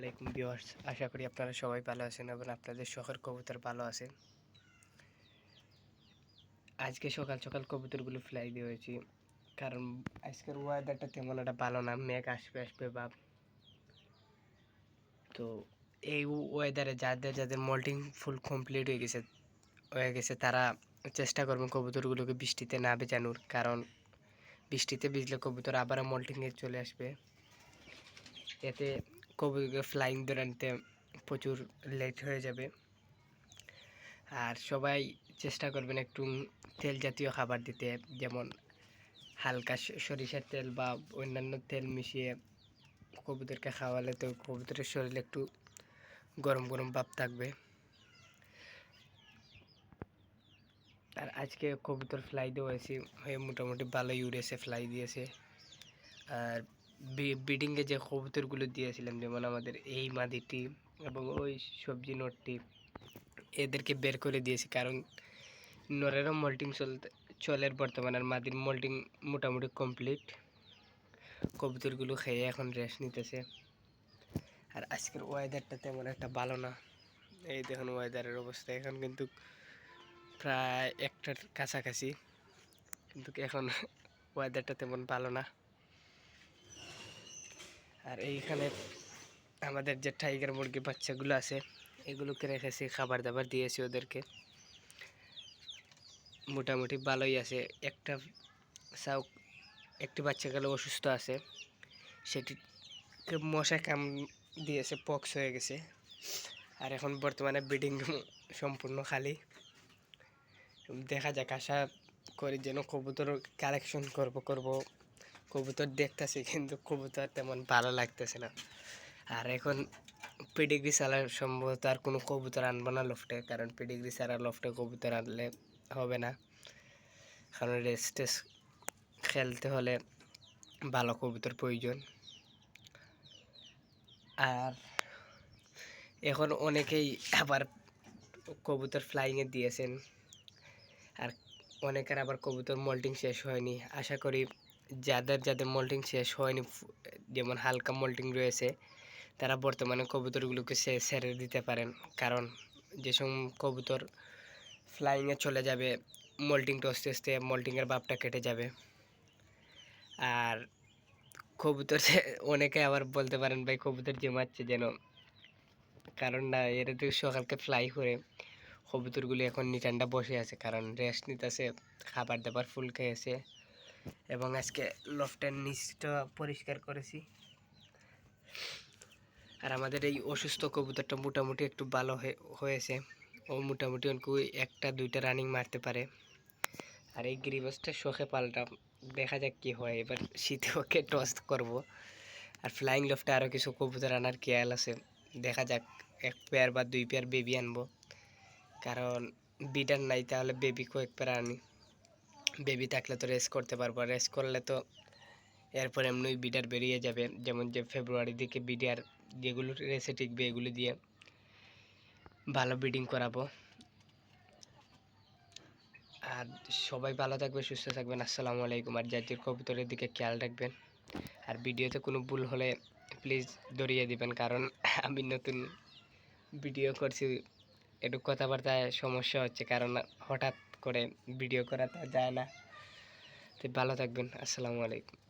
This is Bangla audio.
আলাইকুম ভিউয়ার্স, আশা করি আপনারা সবাই ভালো আছেন এবং আপনাদের শখের কবুতর ভালো আছে। আজকে সকাল সকাল কবুতরগুলো ফ্লাই দিয়ে হয়েছি, কারণ আজকের ওয়েদারটা তেমন একটা ভালো না, মেঘ আসবে আসবে ভাব। তো এই ওয়েদারে যাদের যাদের মল্টিং ফুল কমপ্লিট হয়ে গেছে হয়ে গেছে, তারা চেষ্টা করবেন কবুতরগুলোকে বৃষ্টিতে না বেচানোর কারণ বৃষ্টিতে ভিজলে কবুতর আবারও মল্টিংয়ে চলে আসবে। এতে কবুতরকে ফ্লাইং আনতে প্রচুর লেট হয়ে যাবে। আর সবাই চেষ্টা করবেন একটু তেল জাতীয় খাবার দিতে, যেমন হালকা সরিষার তেল বা অন্যান্য তেল মিশিয়ে কবুতরকে খাওয়ালে তো কবুতরের শরীরে একটু গরম গরম ভাব থাকবে। আর আজকে কবুতর ফ্লাই দিয়েছি হয়ে মোটামুটি ভালোই উড়েছে ফ্লাই দিয়েছে। আর ব্রিডিংয়ে যে কবুতরগুলো দিয়েছিলাম যেমন আমাদের এই মাদিটি এবং ওই সবজি নটটি এদেরকে বের করে দিয়েছি। কারণ নরেরও মল্টিং চলতে চলের বর্তমানে আর মাদির মল্টিং মোটামুটি কমপ্লিট কবুতরগুলো খেয়ে এখন রেস্ট নিতেছে। আর আজকের ওয়েদারটা তেমন একটা ভালো না। এই দেখুন ওয়েদারের অবস্থা। এখন কিন্তু প্রায় একটার কাছাকাছি। কিন্তু এখন ওয়েদারটা তেমন ভালো না। আর এইখানে আমাদের যে টাইগার মুরগি, বাচ্চাগুলো আছে, এগুলোকে রেখেছি খাবার দাবার দিয়েছি ওদেরকে। মোটামুটি ভালোই আছে। একটা সাউ একটি বাচ্চা গেলে অসুস্থ আছে। সেটি মশা কাম দিয়েছে, পক্স হয়ে গেছে। আর এখন বর্তমানে ব্রিডিং সম্পূর্ণ খালি। দেখা যাক, আশা করি যেন কবুতর কালেকশন করব করব। কবুতর দেখতেছি, কিন্তু কবুতর তেমন ভালো লাগতেছে না। আর এখন পেডিগ্রি ছাড়া সম্ভবত আর কোনো কবুতর আনব না লফটে কারণ পেডিগ্রি ছাড়া লফটে কবুতর আনলে হবে না। কারণ রেস্ট টেস্ট খেলতে হলে ভালো কবুতর প্রয়োজন। আর এখন অনেকেই আবার কবুতর ফ্লাইংয়ে দিয়েছেন। আর অনেকের আবার কবুতর মোল্টিং শেষ হয়নি। আশা করি যাদের যাদের মোল্টিং শেষ হয়নি যেমন হালকা মোল্টিং রয়েছে, তারা বর্তমানে কবুতরগুলোকে সে, ছেড়ে দিতে পারেন। কারণ যে সব কবুতর ফ্লাইংয়ে চলে যাবে মোল্টিংটা আস্তে আস্তে মোল্টিংয়ের ভাবটা কেটে যাবে। আর কবুতর অনেকে আবার বলতে পারেন, ভাই, কবুতর জমাচ্ছে যেন। কারণ না, এরা তো সকালকে ফ্লাই করে, কবুতরগুলি এখন নিটান্ডা বসে আছে। কারণ রেস্ট নিতেছে, খাবার দাবার ফুল খেয়েছে। এবং আজকে লফটের নিচটা পরিষ্কার করেছি। আর আমাদের এই অসুস্থ কবুতরটা মোটামুটি একটু ভালো হয়ে- হয়েছে। ও মোটামুটি অনেকু একটা, দুইটা রানিং মারতে পারে। আর এই গ্রিবাসটা শখে পাল্টা, দেখা যাক কি হয়। এবার শীতে ওকে টস করব। আর ফ্লাইং লফটে আরও কিছু কবুতর আনার খেয়াল আছে। দেখা যাক, এক পেয়ার বা দুই পেয়ার বেবি আনব। কারণ বিডার নাই, তাহলে বেবি কয়েক পেয়ার আনি। বেবি থাকলে তো রেস করতে পারব। রেস করলে তো এরপর এমনি বিডার বেরিয়ে যাবে। যেমন যে ফেব্রুয়ারি দিকে বিডার যেগুলো রেসে টিকবে এগুলো দিয়ে ভালো ব্রিডিং করাবো। আর সবাই ভালো থাকবে সুস্থ থাকবেন। আসসালামু আলাইকুম। আর যার কবুতরের দিকে খেয়াল রাখবেন। আর ভিডিওতে কোনো ভুল হলে প্লিজ ধরিয়ে দিবেন। কারণ আমি নতুন ভিডিও করছি, একটু কথাবার্তায় সমস্যা হচ্ছে। কারণ হঠাৎ করে ভিডিও করা তো যায় না। তো ভালো থাকবেন। আসসালামু আলাইকুম।